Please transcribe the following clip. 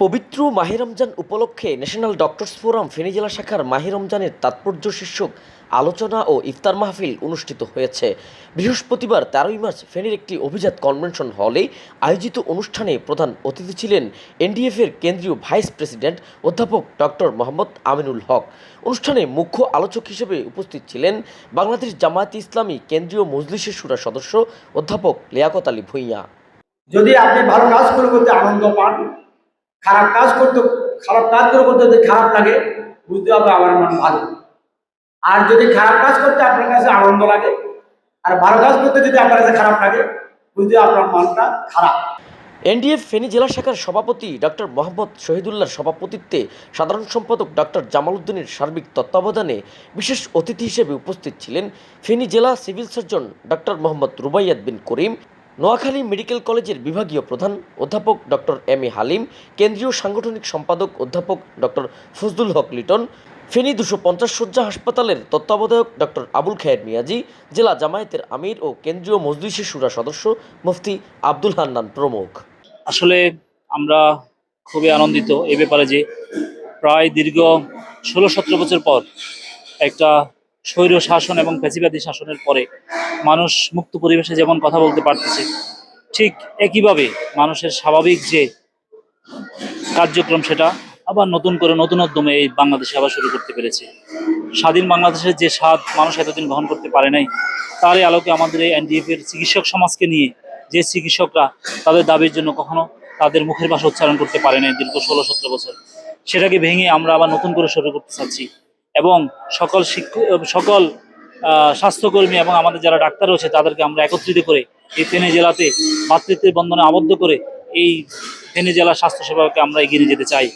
পবিত্র মাহিরমজান উপলক্ষে national doctors forum Feni জেলা শাখার মাহিরমজানের তাৎপর্য শীর্ষক আলোচনা ও ইফতার মাহফিল অনুষ্ঠিত হয়েছে। বৃহস্পতিবার তেরোই মার্চ ফেনীর একটি অভিজাত কনভেনশন হলে আয়োজিত অনুষ্ঠানে প্রধান অতিথি ছিলেন এনডিএফের কেন্দ্রীয় ভাইস প্রেসিডেন্ট অধ্যাপক ডক্টর মোহাম্মদ আমিনুল হক। অনুষ্ঠানে মুখ্য আলোচক হিসেবে উপস্থিত ছিলেন বাংলাদেশ জামায়াত ইসলামী কেন্দ্রীয় মজলিসের সুরা সদস্য অধ্যাপক লিয়াকত আলী ভূঁইয়া। যদি আপনি ভালো কাজ করে করতে আনন্দ পান, খারাপ কাজ করতে খারাপ কাজ করে করতে যদি খারাপ লাগে, বুঝতে হবে আমার মন ভালো। আর যদি খারাপ কাজ করতে আপনার কাছে আনন্দ লাগে, আর ভালো কাজ করতে যদি আপনার কাছে খারাপ লাগে, বুঝতে আপনার মনটা খারাপ। এনডিএফ ফেনী জেলা শাখার সভাপতি ডক্টর মোহাম্মদ শহীদুল্লাহর সভাপতিত্বে সাধারণ সম্পাদক ডক্টর জামাল উদ্দিনের সার্বিক তত্ত্বাবধানে বিশেষ অতিথি হিসেবে উপস্থিত ছিলেন ফেনী জেলা civil surgeon doctor Mohammad Rubaiyad bin Karim, Noakhali medical কলেজের বিভাগীয় প্রধান অধ্যাপক ডক্টর এম এ হালিম, কেন্দ্রীয় সাংগঠনিক সম্পাদক অধ্যাপক ডক্টর ফজলুল হক লিটন ফেনী দুশো পঞ্চাশ শয্যা হাসপাতালের তত্ত্বাবধায়ক ডক্টর আবুল খায়ের মিয়াজি, জেলা জামায়াতের আমির ও কেন্দ্রীয় মজলিসের সুরা সদস্য মুফতি আব্দুল হান্নান প্রমুখ। আসলে আমরা খুবই আনন্দিত এ ব্যাপারে যে প্রায় দীর্ঘ ষোলো সতেরো বছর পর একটা স্বৈর শাসন এবং ফ্যাসিবাদী শাসনের পরে মানুষ মুক্ত পরিবেশে যেমন কথা বলতে পারতেছে, ঠিক একইভাবে মানুষের স্বাভাবিক যে কার্যক্রম সেটা আবার নতুন করে নতুন উদ্যমে এই বাংলাদেশে আবার শুরু করতে পেরেছে। স্বাধীন বাংলাদেশের যে স্বাদ মানুষ এতদিন গ্রহণ করতে পারে নাই, তারই আলোকে আমাদের এই এনডিএফ এর চিকিৎসক সমাজকে নিয়ে যে চিকিৎসকরা তাদের দাবির জন্য কখনো তাদের মুখের ভাষা উচ্চারণ করতে পারে নাই দীর্ঘ ষোলো সতেরো বছর। সেটাকে ভেঙে আমরা আবার নতুন করে শুরু করতে চাচ্ছি। এবং সকল শিক্ষক সকল স্বাস্থ্যকর্মী এবং আমাদের যারা ডাক্তার রয়েছে, তাদেরকে আমরা একত্রিত করে এই ফেনী জেলাতে মাতৃত্বের বন্ধনে আবদ্ধ করে এই ফেনী জেলার স্বাস্থ্যসেবাকে আমরা এগিয়ে নিয়ে যেতে চাই।